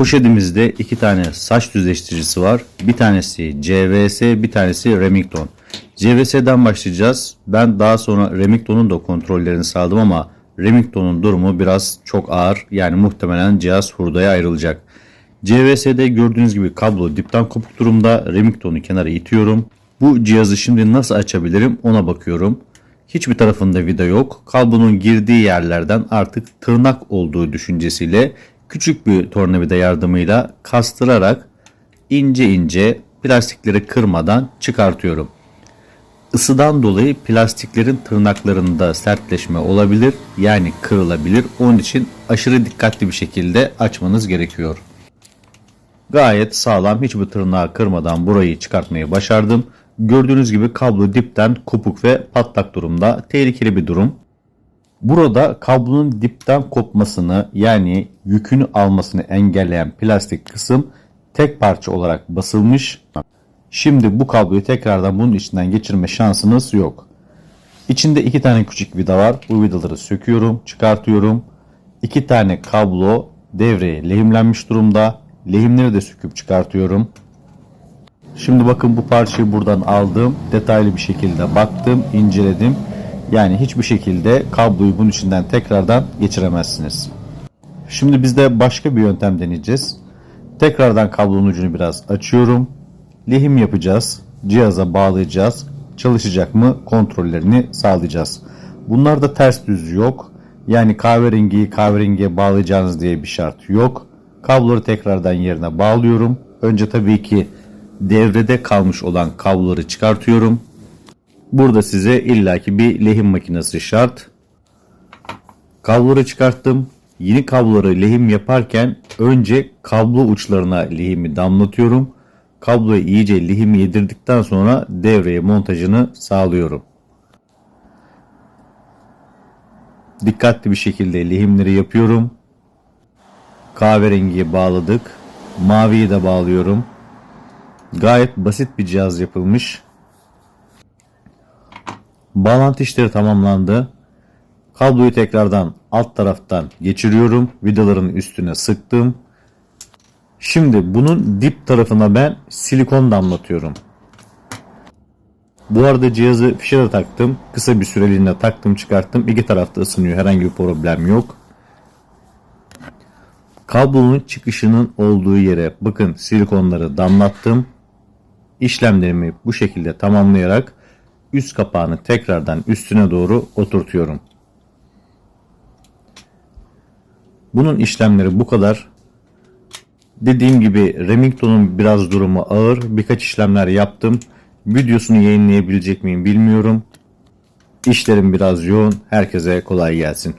Poşetimizde iki tane saç düzleştiricisi var. Bir tanesi CVS, bir tanesi Remington. CVS'den başlayacağız. Ben daha sonra Remington'un da kontrollerini sağladım ama Remington'un durumu biraz çok ağır. Yani muhtemelen cihaz hurdaya ayrılacak. CVS'de gördüğünüz gibi kablo dipten kopuk durumda. Remington'u kenara itiyorum. Bu cihazı şimdi nasıl açabilirim ona bakıyorum. Hiçbir tarafında vida yok. Kablonun girdiği yerlerden artık tırnak olduğu düşüncesiyle küçük bir tornavida yardımıyla kastırarak ince ince plastikleri kırmadan çıkartıyorum. Isıdan dolayı plastiklerin tırnaklarında sertleşme olabilir yani kırılabilir. Onun için aşırı dikkatli bir şekilde açmanız gerekiyor. Gayet sağlam hiçbir tırnağı kırmadan burayı çıkartmayı başardım. Gördüğünüz gibi kablo dipten kopuk ve patlak durumda. Tehlikeli bir durum. Burada kablonun dipten kopmasını yani yükünü almasını engelleyen plastik kısım tek parça olarak basılmış. Şimdi bu kabloyu tekrardan bunun içinden geçirme şansınız yok. İçinde iki tane küçük vida var. Bu vidaları söküyorum, çıkartıyorum. İki tane kablo devreye lehimlenmiş durumda. Lehimleri de söküp çıkartıyorum. Şimdi bakın bu parçayı buradan aldım. Detaylı bir şekilde baktım, inceledim. Yani hiçbir şekilde kabloyu bunun içinden tekrardan geçiremezsiniz. Şimdi biz de başka bir yöntem deneyeceğiz. Tekrardan kablonun ucunu biraz açıyorum. Lehim yapacağız. Cihaza bağlayacağız. Çalışacak mı kontrollerini sağlayacağız. Bunlarda ters düz yok. Yani kahverengiyi kahverengiye bağlayacağınız diye bir şart yok. Kabloları tekrardan yerine bağlıyorum. Önce tabii ki devrede kalmış olan kabloları çıkartıyorum. Burada size illaki bir lehim makinesi şart. Kabloları çıkarttım. Yeni kabloları lehim yaparken önce kablo uçlarına lehimi damlatıyorum. Kabloyu iyice lehimi yedirdikten sonra devreye montajını sağlıyorum. Dikkatli bir şekilde lehimleri yapıyorum. Kahverengiye bağladık. Maviyi de bağlıyorum. Gayet basit bir cihaz yapılmış. Bağlantı işleri tamamlandı. Kabloyu tekrardan alt taraftan geçiriyorum. Vidaların üstüne sıktım. Şimdi bunun dip tarafına ben silikon damlatıyorum. Bu arada cihazı fişe de taktım. Kısa bir süreliğine taktım çıkarttım. İki tarafta ısınıyor. Herhangi bir problem yok. Kablonun çıkışının olduğu yere bakın silikonları damlattım. İşlemlerimi bu şekilde tamamlayarak üst kapağını tekrardan üstüne doğru oturtuyorum. Bunun işlemleri bu kadar. Dediğim gibi Remington'un biraz durumu ağır. Birkaç işlemler yaptım. Videosunu yayınlayabilecek miyim bilmiyorum. İşlerim biraz yoğun. Herkese kolay gelsin.